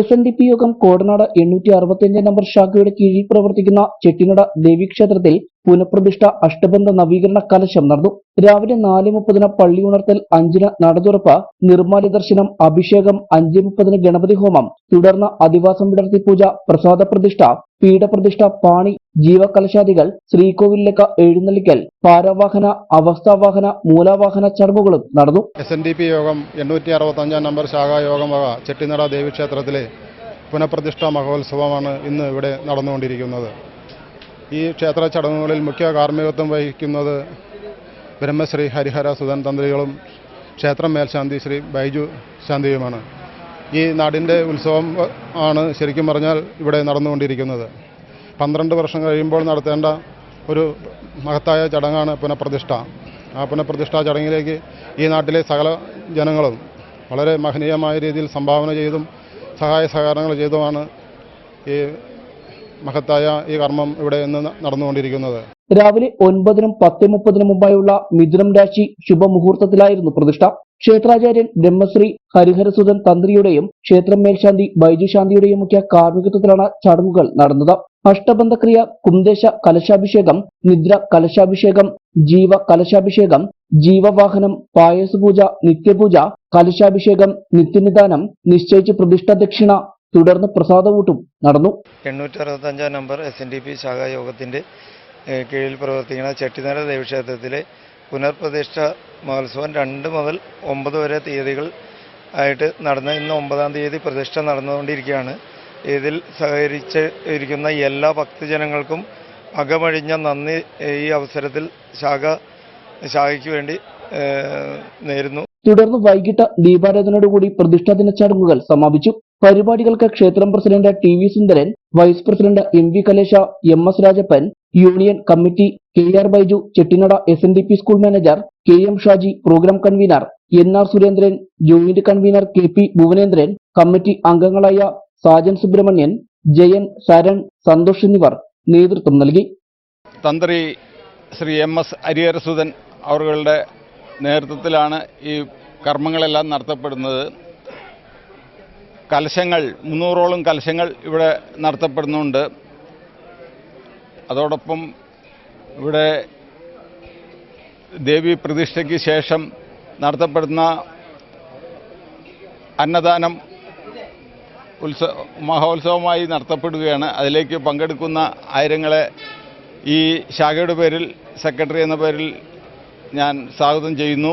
S N D P യോഗം കോടനാട് എണ്ണൂറ്റി അറുപത്തിയഞ്ച് നമ്പർ ശാഖയുടെ കീഴിൽ പ്രവർത്തിക്കുന്ന ചെട്ടിനട ദേവീക്ഷേത്രത്തിൽ പുനഃപ്രതിഷ്ഠ അഷ്ടബന്ധ നവീകരണ കലശം നടന്നു. രാവിലെ നാല് മുപ്പതിന് പള്ളി ഉണർത്തൽ അഞ്ചിന് നടതുറപ്പ് നിർമ്മാല്യ ദർശനം അഭിഷേകം അഞ്ച് മുപ്പതിന് ഗണപതി ഹോമം തുടർന്ന് അധിവാസം വിടർത്തി പൂജ പ്രസാദ പ്രതിഷ്ഠ പീഠപ്രതിഷ്ഠ പാണി ജീവകലശാദികൾ ശ്രീകോവിലേക്ക് എഴുന്നള്ളിക്കൽ പാരവാഹന അവസ്ഥാവാഹന മൂലാവാഹന ചടങ്ങുകളും നടന്നു. എസ് എൻ ഡി പി യോഗം എണ്ണൂറ്റി അറുപത്തഞ്ചാം നമ്പർ ശാഖാ യോഗം വക ചെട്ടിനട ദേവീക്ഷേത്രത്തിലെ പുനഃപ്രതിഷ്ഠാ മഹോത്സവമാണ് ഇന്ന് ഇവിടെ നടന്നുകൊണ്ടിരിക്കുന്നത്. ഈ ക്ഷേത്ര ചടങ്ങുകളിൽ മുഖ്യ കാർമ്മികത്വം വഹിക്കുന്നത് ബ്രഹ്മശ്രീ ഹരിഹര സുധൻ തന്ത്രികളും ക്ഷേത്രം മേൽശാന്തി ശ്രീ ബൈജു ശാന്തിയുമാണ്. ഈ നാടിന്റെ ഉത്സവം ആണ് ശരിക്കും പറഞ്ഞാൽ ഇവിടെ നടന്നുകൊണ്ടിരിക്കുന്നത്. പന്ത്രണ്ട് വർഷം കഴിയുമ്പോൾ നടത്തേണ്ട ഒരു മഹത്തായ ചടങ്ങാണ് പുനഃപ്രതിഷ്ഠ. ആ പുനഃപ്രതിഷ്ഠാ ചടങ്ങിലേക്ക് ഈ നാട്ടിലെ സകല ജനങ്ങളും വളരെ മഹനീയമായ രീതിയിൽ സംഭാവന ചെയ്തും സഹായ സഹകരണങ്ങൾ ചെയ്തുമാണ് ഈ മഹത്തായ ഈ കർമ്മം ഇവിടെ ഇന്ന് നടന്നുകൊണ്ടിരിക്കുന്നത്. രാവിലെ ഒൻപതിനും പത്ത് മുപ്പതിനും മുമ്പായുള്ള മിഥുനം രാശി ശുഭമുഹൂർത്തത്തിലായിരുന്നു പ്രതിഷ്ഠ. ക്ഷേത്രാചാര്യൻ ബ്രഹ്മശ്രീ ഹരിഹരസുധൻ തന്ത്രിയുടെയും ക്ഷേത്രം മേൽശാന്തി ബൈജു ശാന്തിയുടെയും മുഖ്യ കാർമ്മികത്വത്തിലാണ് ചടങ്ങുകൾ നടന്നത്. അഷ്ടബന്ധക്രിയ കുന്ദേശ കലശാഭിഷേകം നിദ്ര കലശാഭിഷേകം ജീവ കലശാഭിഷേകം ജീവവാഹനം പായസപൂജ നിത്യപൂജ കലശാഭിഷേകം നിത്യനിദാനം നിശ്ചയിച്ച് പ്രതിഷ്ഠ ദക്ഷിണ തുടർന്ന് പ്രസാദവൂട്ടും നടന്നു. എണ്ണൂറ്റി അറുപത്തഞ്ചാം number S N D P ശാഖാ യോഗത്തിന്റെ കീഴിൽ പ്രവർത്തിക്കുന്ന ചെട്ടിനര ദേവീക്ഷേത്രത്തിലെ പുനർപ്രതിഷ്ഠ മഹോത്സവം രണ്ട് മുതൽ ഒമ്പത് വരെ തീയതികൾ ആയിട്ട് നടന്ന ഇന്ന് ഒമ്പതാം തീയതി പ്രതിഷ്ഠ നടന്നുകൊണ്ടിരിക്കുകയാണ്. ഇതിൽ സഹകരിച്ച് ഇരിക്കുന്ന എല്ലാ ഭക്തജനങ്ങൾക്കും അകമഴിഞ്ഞ നന്ദി ഈ അവസരത്തിൽ ശാഖ ശാഖയ്ക്ക് വേണ്ടി നേരുന്നു. തുടർന്ന് വൈകിട്ട് ദീപാരാധനയോടുകൂടി പ്രതിഷ്ഠാ ദിന ചടങ്ങുകൾ സമാപിച്ചു. പരിപാടികൾക്ക് ക്ഷേത്രം president T V Sundaran vice president M V Kalesa M S Rajappan union committee K R Baiju Chettinada S N D P school manager K M Shaji programme convener N R Surendran joint convener K P Bhuvanendran committee അംഗങ്ങളായ സാജൻ സുബ്രഹ്മണ്യൻ ജയൻ സരൺ സന്തോഷ് എന്നിവർ നേതൃത്വം നൽകി. തന്ത്രി Shri M S Hariharasudhan അവരുടെ നേതൃത്വത്തിലാണ് ഈ കർമ്മങ്ങളെല്ലാം നടത്തപ്പെടുന്നത്. കലശങ്ങൾ മുന്നൂറോളം കലശങ്ങൾ ഇവിടെ നടത്തപ്പെടുന്നുണ്ട്. അതോടൊപ്പം ഇവിടെ ദേവി പ്രതിഷ്ഠയ്ക്ക് ശേഷം നടത്തപ്പെടുന്ന അന്നദാനം ഉത്സവ മഹോത്സവമായി നടത്തപ്പെടുകയാണ്. അതിലേക്ക് പങ്കെടുക്കുന്ന ആയിരങ്ങളെ ഈ ശാഖയുടെ പേരിൽ സെക്രട്ടറി എന്ന പേരിൽ ഞാൻ സ്വാഗതം ചെയ്യുന്നു.